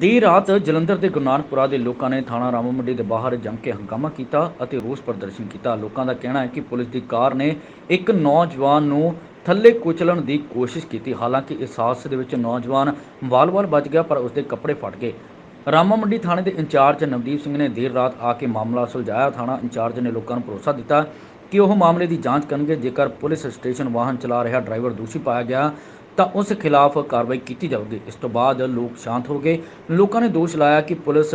ਦੇਰ ਰਾਤ ਜਲੰਧਰ ਦੇ ਗੁਰੂ ਨਾਨਕਪੁਰਾ ਦੇ ਲੋਕਾਂ ਨੇ ਥਾਣਾ ਰਾਮਾ ਮੰਡੀ ਦੇ ਬਾਹਰ ਜੰਮ ਕੇ ਹੰਗਾਮਾ ਕੀਤਾ ਅਤੇ ਰੋਸ ਪ੍ਰਦਰਸ਼ਨ ਕੀਤਾ। ਲੋਕਾਂ ਦਾ ਕਹਿਣਾ ਹੈ ਕਿ ਪੁਲਿਸ ਦੀ ਕਾਰ ਨੇ ਇੱਕ ਨੌਜਵਾਨ ਨੂੰ ਥੱਲੇ ਕੁਚਲਣ ਦੀ ਕੋਸ਼ਿਸ਼ ਕੀਤੀ। ਹਾਲਾਂਕਿ ਇਸ ਹਾਦਸੇ ਦੇ ਵਿੱਚ ਨੌਜਵਾਨ ਵਾਲ-ਵਾਲ ਬਚ ਗਿਆ, ਪਰ ਉਸਦੇ ਕੱਪੜੇ ਫਟ ਗਏ। ਰਾਮਾ ਮੰਡੀ ਥਾਣੇ ਦੇ ਇੰਚਾਰਜ ਨਵਦੀਪ ਸਿੰਘ ਨੇ ਦੇਰ ਰਾਤ ਆ ਕੇ ਮਾਮਲਾ ਸੁਲਝਾਇਆ। ਥਾਣਾ ਇੰਚਾਰਜ ਨੇ ਲੋਕਾਂ ਨੂੰ ਭਰੋਸਾ ਦਿੱਤਾ ਕਿ ਉਹ ਮਾਮਲੇ ਦੀ ਜਾਂਚ ਕਰਨਗੇ। ਜੇਕਰ ਪੁਲਿਸ ਸਟੇਸ਼ਨ ਵਾਹਨ ਚਲਾ ਰਿਹਾ ਡਰਾਈਵਰ ਦੋਸ਼ੀ ਪਾਇਆ ਗਿਆ ਤਾਂ ਉਸ ਖਿਲਾਫ ਕਾਰਵਾਈ ਕੀਤੀ ਜਾਵੇਗੀ ਇਸ ਤੋਂ ਬਾਅਦ ਲੋਕ ਸ਼ਾਂਤ ਹੋ ਗਏ ਲੋਕਾਂ ਨੇ ਦੋਸ਼ ਲਾਇਆ ਕਿ ਪੁਲਿਸ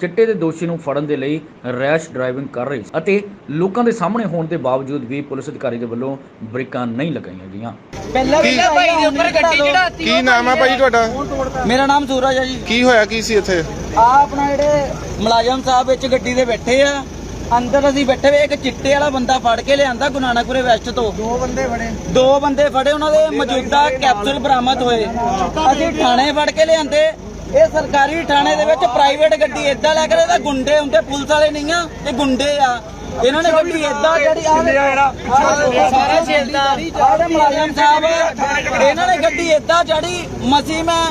ਚਿੱਟੇ ਦੇ ਦੋਸ਼ੀ ਨੂੰ ਫੜਨ ਦੇ ਲਈ ਰੈਸ਼ ਡਰਾਈਵਿੰਗ ਕਰ ਰਹੀ ਸੀ ਅਤੇ ਲੋਕਾਂ ਦੇ ਸਾਹਮਣੇ ਹੋਣ ਦੇ ਬਾਵਜੂਦ ਵੀ ਪੁਲਿਸ ਅਧਿਕਾਰੀ ਦੇ ਵੱਲੋਂ ਬ੍ਰੇਕਾਂ ਨਹੀਂ ਲਗਾਈਆਂ ਗਈਆਂ। ਪਹਿਲਾਂ ਵੀ ਭਾਈ ਦੇ ਉੱਪਰ ਗੱਡੀ ਚੜਾਤੀ ਕੀ ਨਾਮ ਹੈ ਭਾਈ ਤੁਹਾਡਾ? ਮੇਰਾ ਨਾਮ ਸੂਰਜ ਹੈ ਜੀ। ਕੀ ਹੋਇਆ ਕੀ ਸੀ ਇੱਥੇ? ਆ ਆਪਣਾ ਜਿਹੜੇ ਮੁਲਾਜ਼ਮ ਸਾਹਿਬ ਵਿੱਚ ਗੱਡੀ ਦੇ ਬੈਠੇ ਆ ਅੰਦਰ ਅਸੀਂ ਬੈਠੇ ਹੋਏ ਇੱਕ ਚਿੱਟੇ ਵਾਲਾ ਬੰਦਾ ਫੜ ਕੇ ਲਿਆਂਦਾ ਗੁਨਾਨਾਪੁਰੇ ਵੈਸਟ ਤੋਂ। ਦੋ ਬੰਦੇ ਫੜੇ। ਦੋ ਬੰਦੇ ਫੜੇ ਉਹਨਾਂ ਦੇ ਮੌਜੂਦਾ ਕੈਪਸੂਲ ਬਰਾਮਦ ਹੋਏ। ਅਸੀਂ ਥਾਣੇ ਫੜ ਕੇ ਲਿਆਂਦੇ। ਇਹ ਸਰਕਾਰੀ ਥਾਣੇ ਦੇ ਵਿੱਚ ਪ੍ਰਾਈਵੇਟ ਗੱਡੀ ਏਦਾਂ ਲੈ ਕੇ ਇਹਦਾ ਗੁੰਡੇ ਹੁੰਦੇ ਪੁਲਿਸ ਵਾਲੇ ਨਹੀਂ ਆ ਇਹ ਗੁੰਡੇ ਆ। ਇਹਨਾਂ ਨੇ ਗੱਡੀ ਏਦਾਂ ਜਿਹੜੀ ਆ ਸਾਰਾ ਛੇਲਦਾ ਆਹ ਮੁਲਾਜ਼ਮ ਸਾਹਿਬ ਇਹਨਾਂ ਨੇ ਗੱਡੀ ਏਦਾਂ ਚੜੀ ਮਸੀ ਮੈਂ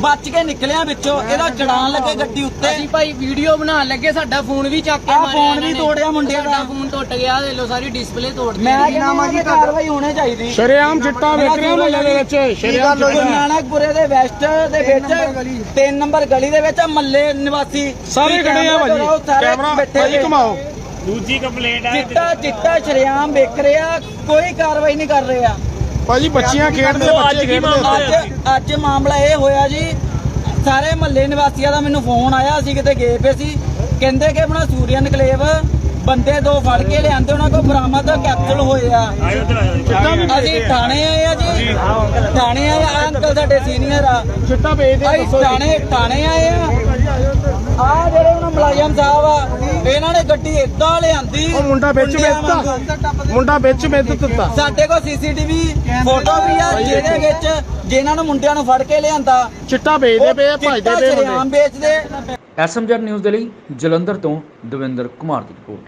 ਬਚ ਕੇ ਨਿਕਲਿਆ ਵਿੱਚੋਂ ਇਹਦਾ ਚੜਾਨ ਲੱਗੇ ਗੱਡੀ ਉੱਤੇ। ਅਸੀਂ ਭਾਈ ਵੀਡੀਓ ਬਣਾਉਣ ਲੱਗੇ ਸਾਡਾ ਫੋਨ ਵੀ ਚੱਕ ਕੇ ਮਾਰਿਆ ਫੋਨ ਵੀ ਇਹਨਾਂ ਨੇ। ਤੋੜਿਆ ਮੁੰਡਿਆਂ ਦਾ। ਸਾਡਾ ਫੋਨ ਟੁੱਟ ਗਿਆ ਦੇ ਲੋ ਸਾਰੀ ਡਿਸਪਲੇ ਤੋੜ ਦਿੱਤੀ। ਮੈਂ ਕਹਿੰਦਾ ਕਿ ਕਾਰਵਾਈ ਹੋਣੀ ਚਾਹੀਦੀ। ਸ਼ਰੇਆਮ ਚਿੱਟਾ ਵੇਚ ਰਿਹਾ ਮੁਹੱਲੇ ਦੇ ਵਿੱਚ ਸ਼ਰੇਆਮ ਗੁਰੂ ਨਾਨਕਪੁਰੇ ਦੇ ਵੈਸਟ ਦੇ ਵਿੱਚ 3 ਨੰਬਰ ਗਲੀ ਦੇ ਵਿੱਚ ਮੱਲੇ ਨਿਵਾਸੀ। ਸਾਰੇ ਖੜੇ ਆ ਭਾਜੀ। ਕੈਮਰਾ ਭਾਜੀ। ਘੁਮਾਓ। ਦੂਜੀ ਕੰਪਲੇਂਟ ਹੈ ਚਿੱਟਾ ਚਿੱਟਾ ਸ਼ਰੇਆਮ ਵੇਖ ਰਿਹਾ ਕੋਈ ਕਾਰਵਾਈ ਨਹੀਂ ਕਰ ਰਿਹਾ। ਭਾਜੀ ਬੱਚੀਆਂ ਖੇਡਦੇ ਬੱਚੇ ਖੇਡਦੇ ਅੱਜ ਅੱਜ ਮਾਮਲਾ ਇਹ ਹੋਇਆ ਜੀ ਸਾਰੇ ਮਹੱਲੇ ਨਿਵਾਸੀਆਂ ਦਾ ਮੈਨੂੰ ਫੋਨ ਆਇਆ ਅਸੀਂ ਕਿਤੇ ਗਏ ਪਏ ਸੀ। ਕਹਿੰਦੇ ਕਿ ਆਪਣਾ ਸੂਰੀਆ ਨਕਲੇਵ ਬੰਦੇ ਦੋ ਫੜ ਕੇ ਲਿਆਂਦੇ ਉਹਨਾਂ ਕੋਲ ਬਰਾਮਦ ਕੈਪਸੂਲ ਹੋਏ ਆ ਅਸੀਂ ਥਾਣੇ ਆਏ ਆ ਜੀ। ਥਾਣੇ ਆਏ ਆ ਅੰਕਲ ਸਾਡੇ ਸੀਨੀਅਰ ਆ। ਚਿੱਟਾ ਵੇਚਦੇ ਅਸੀਂ ਥਾਣੇ ਥਾਣੇ ਆਏ ਆ। ਆ ਜਿਹੜੇ ਉਹਨਾਂ ਮੁਲਾਜ਼ਮ ਸਾਹਿਬ ਆ ਇਹਨਾਂ ਨੇ ਗੱਡੀ ਏਦਾਂ ਲਿਆਂਦੀ। ਉਹ ਮੁੰਡਾ ਵਿੱਚ ਵਾਂਗੂ। ਮੁੰਡਾ ਵਿੱਚ ਵੇਚ ਦਿੱਤਾ ਸਾਡੇ ਕੋਲ ਸੀਸੀਟੀਵੀ ਫੋਟੋ ਵੀ ਆ ਜਿਹਦੇ ਵਿੱਚ ਜਿਨ੍ਹਾਂ ਨੂੰ ਮੁੰਡਿਆਂ ਨੂੰ ਫੜ ਕੇ ਲਿਆਂਦਾ। ਚਿੱਟਾ ਵੇਚਦੇ ਪਏ ਆ ਭਜਦੇ ਪਏ ਵੇਚਦੇ। ਐਸਐਮਜੈਡ ਨਿਊਜ਼ ਦੇ ਲਈ ਜਲੰਧਰ ਤੋਂ ਦਵਿੰਦਰ ਕੁਮਾਰ ਦੀ ਰਿਪੋਰਟ।